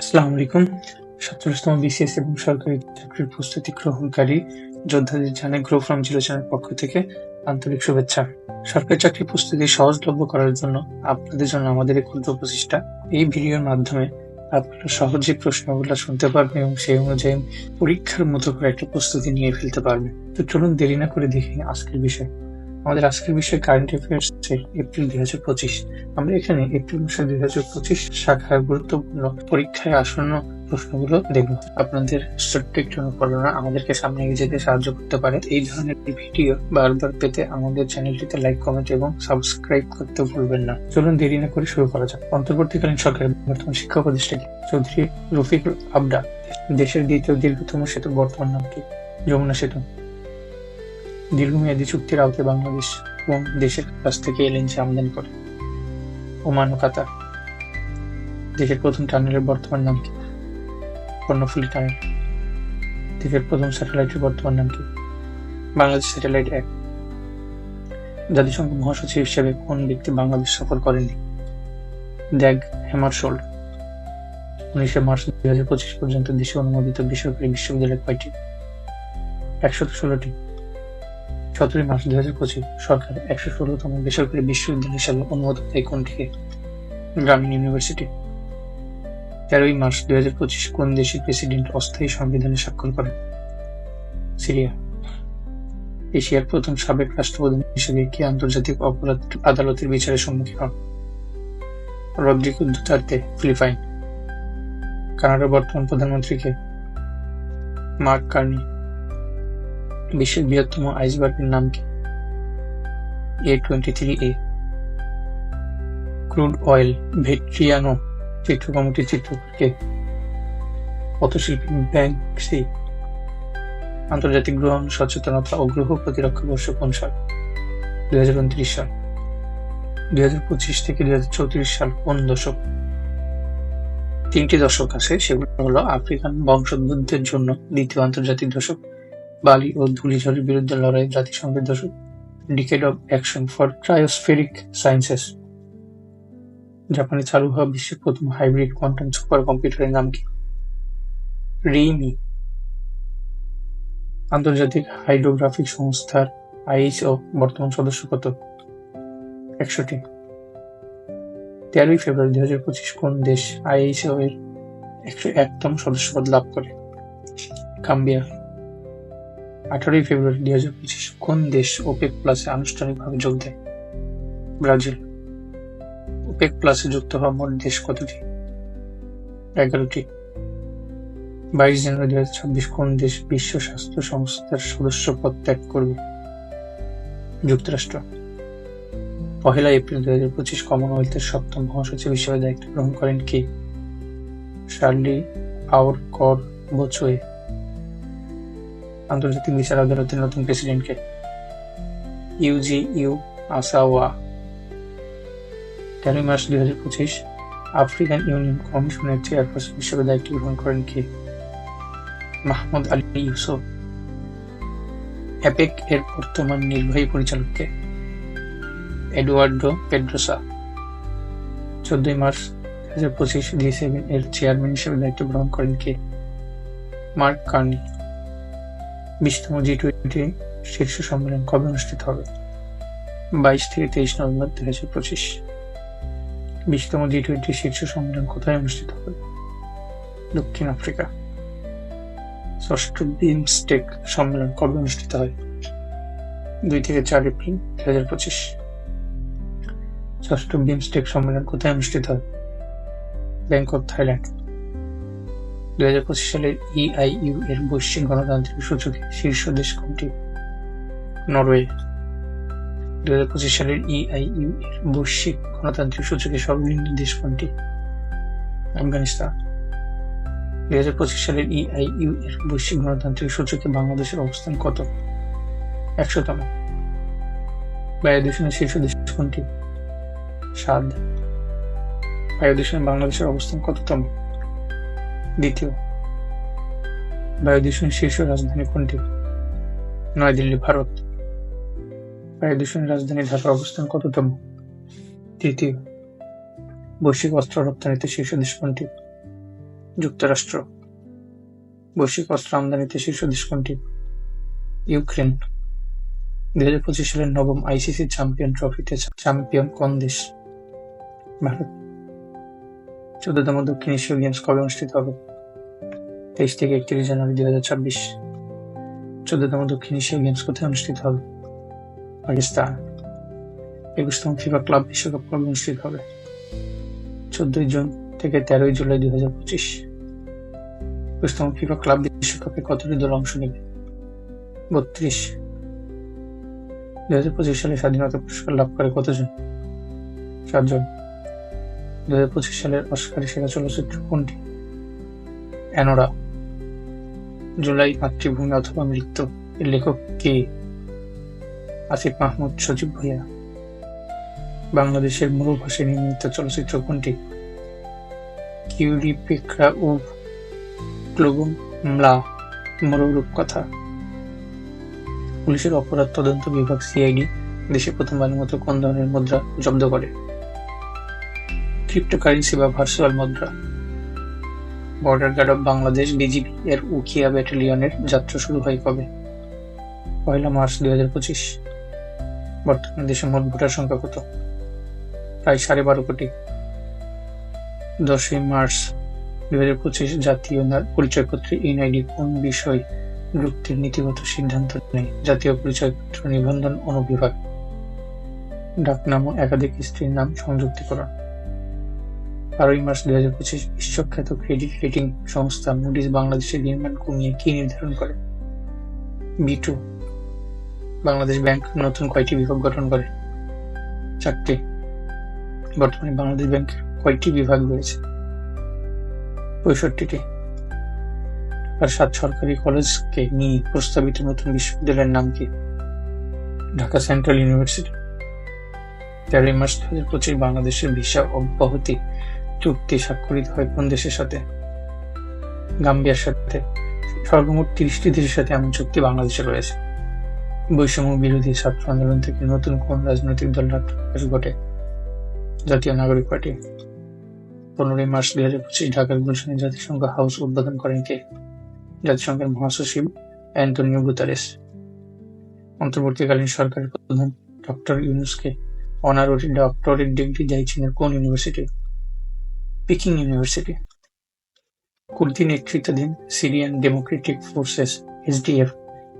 আসসালামু আলাইকুম। সাতচল্লিশতম বিসিএস এবং সরকারি চাকরির প্রস্তুতি গ্রহণকারী যোদ্ধাদের জানাই গ্রো ফ্রম জিরো চ্যানেল পক্ষ থেকে আন্তরিক শুভেচ্ছা। সরকারি চাকরির প্রস্তুতি সহজলভ্য করার জন্য আপনাদের জন্য আমাদের এই ক্ষুদ্র প্রচেষ্টা। এই ভিডিওর মাধ্যমে আপনারা সহজে প্রশ্নগুলো শুনতে পারবেন এবং সেই অনুযায়ী পরীক্ষার মতো করে একটা প্রস্তুতি নিয়ে ফেলতে পারবেন। তো চলুন দেরি না করে দেখি আজকের বিষয়। আমাদের আজকের বিষয় কারেন্ট অ্যাফেয়ার্স এপ্রিল দুই হাজার পঁচিশ। আমরা এখানে এপ্রিল মাসে দুই হাজার পঁচিশ শাখায় গুরুত্বপূর্ণ পরীক্ষায় আসন্ন প্রশ্নগুলো দেখব। আপনাদের ছোট্ট একটু অনুপ্রেরণা আমাদেরকে সামনে এগিয়ে যেতে সাহায্য করতে পারে। এই ধরনের ভিডিও বারবার পেতে আমাদের চ্যানেলটিতে লাইক কমেন্ট এবং সাবস্ক্রাইব করতে ভুলবেন না। চলুন দেরি না করে শুরু করা যাক। অন্তর্বর্তীকালীন সরকারের বর্তমান শিক্ষা উপদেষ্টা চৌধুরী রফিকুল আবদা। দেশের দ্বিতীয় দীর্ঘতম সেতু, বর্তমান নাম কি যমুনা সেতু। দীর্ঘমেয়াদী চুক্তির আওতায় বাংলাদেশ এবং দেশের কাছ থেকে এলএনজি আমদানি করে। ওমান ও কাতার, দেশের প্রথম টানেলের বর্তমান নাম কি? কর্ণফুলী টানেল দেশের প্রথম স্যাটেলাইটের বর্তমান নাম কি? বাংলাদেশ স্যাটেলাইট এক। জাতিসংঘ মহাসচিব হিসেবে কোন ব্যক্তি বাংলাদেশ সফর করেনি? দ্যাগ হেমারশোল্ড। উনিশে মার্চ দুই হাজার পঁচিশ পর্যন্ত দেশে অনুমোদিত বেসরকারি বিশ্ববিদ্যালয় কয়টি? একশত ষোলোটি। সতেরোই মার্চ দুই হাজার পঁচিশ সরকার একশো ষোলোতম বেসরকারি বিশ্ববিদ্যালয় হিসাবে অনুমোদন দেয় কোনটিকে? গ্রামীণ ইউনিভার্সিটি। তেরোই মার্চ দুই হাজার পঁচিশ কোন দেশের প্রেসিডেন্ট অস্থায়ী সংবিধানে স্বাক্ষর করেন? সিরিয়া। এশিয়ার প্রথম সাবেক রাষ্ট্রপ্রধান হিসেবে কি আন্তর্জাতিক অপরাধ আদালতের বিচারের সম্মুখীন হন? Rodrigo Duterte, Philippines. কানাডার বর্তমান প্রধানমন্ত্রীকে মার্ক কার্নি। বিশ্বের বৃহত্তম আইসবার্গের নাম কি? A twenty three A crude oil Vettriano চিত্রকর্মটির চিত্রকে পথশিল্পী ব্যাংকসি আন্তর্জাতিক গ্রহণ সচেতনতা ও গ্রহ প্রতিরক্ষা বর্ষ কোন সাল? দুই হাজার উনত্রিশ সাল। দুই হাজার পঁচিশ থেকে দুই হাজার চৌত্রিশ সাল কোন দশক? তিনটি দশক আছে, সেগুলো হলো আফ্রিকান বংশোদ্ভূতদের জন্য দ্বিতীয় আন্তর্জাতিক দশক বালি ও ধূলিঝড়ের বিরুদ্ধে লড়াই জাতিসংঘের দশক decade of action for cryospheric sciences জাপানে চালু হওয়া বিশ্বের প্রথম হাইব্রিড কোয়ান্টাম সুপার কম্পিউটারের নাম কি? রিমি। আন্তর্জাতিক হাইড্রোগ্রাফিক সংস্থার আইএইচও বর্তমান সদস্য কত? একশোটি তেরোই ফেব্রুয়ারি দুই হাজার পঁচিশ কোন দেশ আইএইচও এর একশো একতম সদস্যপদ লাভ করে? কাম্বিয়া আঠারোই ফেব্রুয়ারি দুই হাজার পঁচিশ কোন দেশ ওপেক প্লাসে আনুষ্ঠানিকভাবে যোগ দেয়? ব্রাজিল। ওপেক প্লাসে যুক্ত হওয়া মোট দেশ কতটি? এগারোটি। বাইশ জানুয়ারি দুই হাজার ছাব্বিশ কোন দেশ বিশ্ব স্বাস্থ্য সংস্থার সদস্য পদ ত্যাগ করবে? যুক্তরাষ্ট্র। পহেলা এপ্রিল দুই হাজার পঁচিশ কমনওয়েলথের সপ্তম মহাসচিব হিসেবে দায়িত্ব গ্রহণ করেন কে? শার্লি আওর কর বচোয়ে। আন্তর্জাতিক বিচার আদালতের নতুন প্রেসিডেন্টকে ইউজি ইউ আসাওয়া, তেরোই মার্চ দুই হাজার পঁচিশ, আফ্রিকান ইউনিয়ন কমিশনের চেয়ারপারসন হিসেবে দায়িত্ব গ্রহণ করেন কে? মাহমুদ আলী ইউসুফ। অ্যাপেক এর বর্তমান নির্বাহী পরিচালককে এডুয়ার্ডো পেড্রোসা। চোদ্দই মার্চ দুই হাজার পঁচিশ জি সেভেন এর চেয়ারম্যান হিসেবে দায়িত্ব গ্রহণ করেন কে? Mark Carney. বিশতম জি টোয়েন্টি শীর্ষ সম্মেলন কবে অনুষ্ঠিত হবে? বাইশ থেকে তেইশ নভেম্বর দুই হাজার পঁচিশ। বিশতম জি টোয়েন্টি শীর্ষ সম্মেলন কোথায় অনুষ্ঠিত হবে? দক্ষিণ আফ্রিকা। ষষ্ঠ বিমস্টেক সম্মেলন কবে অনুষ্ঠিত হয়? দুই থেকে চার এপ্রিল দুই হাজার পঁচিশ। ষষ্ঠ বিমস্টেক সম্মেলন কোথায় অনুষ্ঠিত হয়? Bangkok Thailand. দুই হাজার পঁচিশ সালের ইআইইউ এর বৈশ্বিক গণতান্ত্রিক সূচকে শীর্ষ দেশ কোনটি? নরওয়ে। দুই হাজার পঁচিশ সালের ইআইইউ এর বৈশ্বিক গণতান্ত্রিক সূচকে সর্বনিম্ন দেশ কোনটি? আফগানিস্তান। দুই হাজার পঁচিশ সালের ইআইইউ এর বৈশ্বিক গণতান্ত্রিক সূচকে বাংলাদেশের অবস্থান কত? একশোতম। বায়ু দূষণের শীর্ষ দেশ কোনটি? সাদ। বায়ু দূষণে বাংলাদেশের অবস্থান কততম? দ্বিতীয় বায়ু দূষণের শীর্ষ রাজধানী কোনটি? নয়াদিল্লি, ভারত। বায়ু দূষণের রাজধানী ঢাকার অবস্থান কততম? তৃতীয়, বৈশ্বিক অস্ত্র রপ্তানিতে শীর্ষ দেশ কোনটি? যুক্তরাষ্ট্র। বৈশ্বিক অস্ত্র আমদানিতে শীর্ষ দেশ কোনটি? ইউক্রেন। দুই হাজার পঁচিশ সালের নবম আইসিসি চ্যাম্পিয়ন ট্রফিতে চ্যাম্পিয়ন কোন দেশ? ভারত। চোদ্দতম দক্ষিণ এশীয় গেমস কবে অনুষ্ঠিত হবে? তেইশ থেকে একত্রিশ জানুয়ারি দুই হাজার ছাব্বিশ। চোদ্দতম দক্ষিণ এশীয় গেমস কোথায় অনুষ্ঠিত হবে? পাকিস্তান। একুশতম ফিফা ক্লাব বিশ্বকাপ কবে অনুষ্ঠিত হবে? চোদ্দই জুন থেকে তেরোই জুলাই দুই হাজার পঁচিশ। একুশতম ফিফা ক্লাব বিশ্বকাপে কতটি দল অংশ নেবে? বত্রিশ। দুই হাজার পঁচিশ সালে স্বাধীনতা পুরস্কার লাভ করে কতজন? সাতজন। দুই হাজার পঁচিশ সালের অস্কারে সেরা চলচ্চিত্র কোনটি? অ্যানোরা। জুলাই মাতৃভূমি অথবা মৃত্যু। এর লেখক কে? আসিফ মাহমুদ, সজীব ভুইয়া বাংলাদেশের মূল ভাষায় নির্মিত চলচ্চিত্র কোনটি? কিউরি পেকরা ও ক্লোবুম মলা, মরুরূপ কথা। পুলিশের অপরাধ তদন্ত বিভাগ সিআইডি দেশে প্রথমবারের মতো কোন ধরনের মুদ্রা জব্দ করে? ক্রিপ্টোকারেন্সি বা ভার্চুয়াল মুদ্রা। Border guard of Bangladesh BGB এর উকিয়া ব্যাটালিয়নের যাত্রা শুরু হয় কবে? পয়লা মার্চ দুই হাজার পঁচিশ। বর্তমানে দেশে মোট ভোটার সংখ্যা কত? প্রায় সাড়ে বারো কোটি। দশই মার্চ দুই হাজার পঁচিশ, জাতীয় পরিচয়পত্রে এনআইডি কোন বিষয় যুক্তির নীতিগত সিদ্ধান্ত নেই? জাতীয় পরিচয়পত্র নিবন্ধন অনুবিভাগ। ডাকনাম ও একাধিক স্ত্রীর নাম সংযুক্তিকরণ। বারোই মার্চ দুই হাজার পঁচিশ বিশ্বখ্যাত ক্রেডিট রেটিং সংস্থা মুডিস বাংলাদেশের নির্মাণ কমিয়ে কি নির্ধারণ করে? বি টু বাংলাদেশ ব্যাংক নতুন কয়টি বিভাগ গঠন করে? চারটি। বর্তমানে বাংলাদেশ ব্যাংক কয়টি বিভাগ রয়েছে? পঁয়ষট্টিটি। আর সাত সরকারি কলেজকে নিয়ে প্রস্তাবিত নতুন বিশ্ববিদ্যালয়ের নাম কি? Dhaka central university. তেরোই মার্চ দু হাজার পঁচিশ বাংলাদেশের ভিসা অব্যাহতি চুক্তি স্বাক্ষরিত হয় কোন দেশের সাথে? গাম্বিয়ার সাথে। সর্বমোট তিরিশটি দেশের সাথে এমন চুক্তি বাংলাদেশে রয়েছে। বৈষম্য বিরোধী ছাত্র আন্দোলন থেকে নতুন কোন রাজনৈতিক দল প্রকাশ ঘটে? জাতীয় নাগরিক পার্টি। পনেরোই মার্চ দুই হাজার পঁচিশ ঢাকার গুলশানে জাতিসংঘ হাউস উদ্বোধন করেন কে? জাতিসংঘের মহাসচিব অ্যান্টনিও গুতারেস। অন্তর্বর্তীকালীন সরকারের প্রধান ডক্টর ইউনুসকে অনাররি ডক্টরেট ডিগ্রি দেয় চীনের কোন ইউনিভার্সিটি? পিকিং ইউনিভার্সিটি কুর্দি নেতৃত্বাধীন সিরিয়ান ডেমোক্রেটিক ফোর্সেস এসডিএফ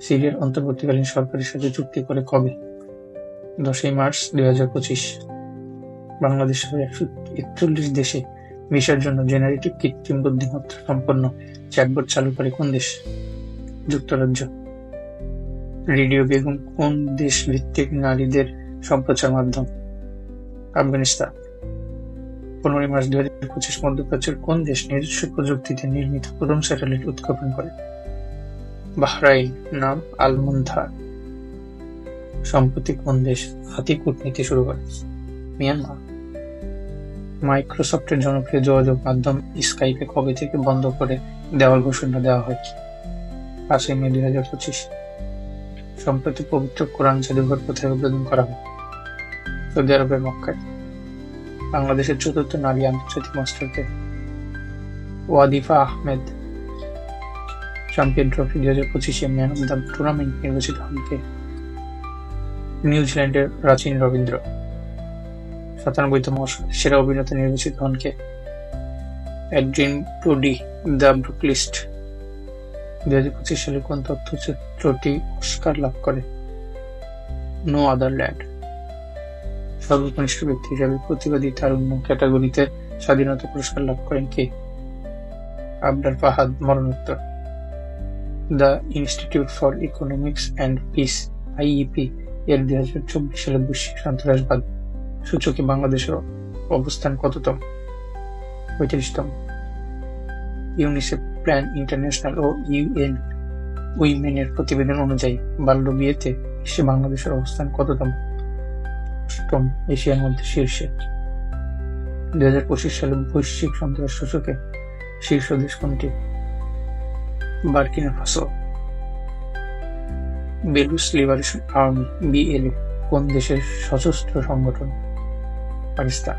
সিরিয়ার অন্তর্বর্তীকালীন সরকারের সাথে চুক্তি করে কবে? দশই মার্চ দুই হাজার পঁচিশ। বাংলাদেশ সহ একশো একচল্লিশ দেশে ভিসার জন্য জেনারেটিভ কৃত্রিম বুদ্ধিমত্তা সম্পন্ন চ্যাটবট চালু করে কোন দেশ? যুক্তরাজ্য। রেডিও বেগম কোন দেশ ভিত্তিক নারীদের সম্প্রচার মাধ্যম? আফগানিস্তান। পনেরোই মার্চ দুই হাজার পঁচিশ মধ্যপ্রাচ্যের কোন দেশ নিজস্ব প্রযুক্তিতে নির্মিত প্রথম স্যাটেলাইট উৎক্ষেপণ করে? বাহরাইন, নাম আলমন্থার সম্প্রতি কোন দেশ হাতি কূটনীতি শুরু করে? মিয়ানমার। মাইক্রোসফটের জনপ্রিয় যোগাযোগ মাধ্যম স্কাইপে কবে থেকে বন্ধ করে দেওয়ার ঘোষণা দেওয়া হয়? পাঁচই মে দুই হাজার পঁচিশ। সম্প্রতি পবিত্র কোরআন জাদুঘর কোথায় উদ্বোধন করা হয়? সৌদি আরবের মক্কায়। বাংলাদেশের চতুর্থ নারী আন্তর্জাতিক মাস্টারকে ওয়াদিফা আহমেদ চ্যাম্পিয়ন ট্রফি দুই হাজার পঁচিশে ম্যান অব দ্য টুর্নামেন্ট নির্বাচিত হন কে? নিউজিল্যান্ডের প্রাচীন রবীন্দ্র। সাতানব্বইতম সেরা অভিনেতা নির্বাচিত হন কে? অ্যাড্রিন টুডি দ্য ব্রুকলিস্ট। দুই হাজার পঁচিশ সালে কোন তথ্যচিত্রটি অস্কার লাভ করে? নো আদার ল্যান্ড সর্বকনিষ্ঠ ব্যক্তি হিসাবে প্রতিবাদী তারুণ্য ক্যাটাগরিতে স্বাধীনতা পুরস্কার লাভ করেন কে? আবদার ফাহাদ, মরণোত্তর। The institute for economics and peace IEP এর দুই হাজার চব্বিশ সালে বৈশ্বিক সন্ত্রাসবাদ সূচকে বাংলাদেশের অবস্থান কততম? পঁয়ত্রিশতম ইউনিসেফ প্ল্যান ইন্টারন্যাশনাল ও ইউএন উইমেনের প্রতিবেদন অনুযায়ী, বাল্য বিয়েতে বিশ্বে বাংলাদেশের অবস্থান কততম? অষ্টম এশিয়ার মধ্যে শীর্ষে। দুই হাজার পঁচিশ সালে বৈশ্বিক সন্ত্রাস সূচকে শীর্ষ দেশ কোনটি? Burkina Faso. Baloch liberation army BLA কোন দেশের সশস্ত্র সংগঠন? পাকিস্তান।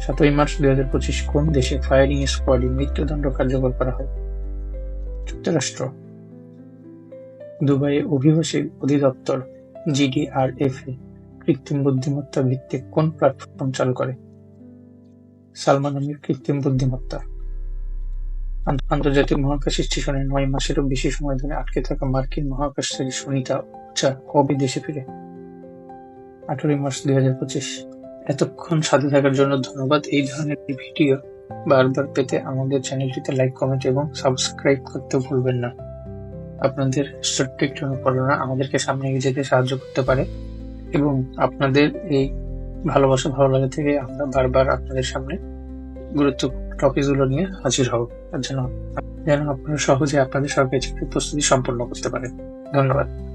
সাতই মার্চ দুই হাজার পঁচিশ, কোন দেশে ফায়ারিং স্কোয়াডে মৃত্যুদণ্ড কার্যকর করা হয়? যুক্তরাষ্ট্র। দুবাইয়ে অভিবাসী অধিদপ্তর, জিডিআরএফ কৃত্রিম বুদ্ধিমত্তা ভিত্তিক কোন প্ল্যাটফর্ম চালু করে? সালমান আমির কৃত্রিম বুদ্ধিমত্তা। আন্তর্জাতিক মহাকাশ স্টেশনে নয় মাসেরও বেশি সময় ধরে আটকে থাকা মার্কিন মহাকাশচারী সুনিতা ওঝা কবে দেশে ফিরে। আঠারোই মার্চ দুই হাজার পঁচিশ। এতক্ষণ সাথে থাকার জন্য ধন্যবাদ। এই ধরনের ভিডিও বারবার পেতে আমাদের চ্যানেলটিতে লাইক, কমেন্ট এবং সাবস্ক্রাইব করতে ভুলবেন না। আপনাদের ছোট্ট একটু অনুপ্রেরণা আমাদেরকে সামনে এগিয়ে যেতে সাহায্য করতে পারে। এবং আপনাদের এই ভালোবাসা ভালো লাগা থেকে আমরা বারবার আপনাদের সামনে গুরুত্বপূর্ণ টপিকগুলো নিয়ে হাজির হব। যেন যেন আপনারা সহজে আপনাদের সরকারি চাকরির প্রস্তুতি সম্পন্ন করতে পারেন। ধন্যবাদ।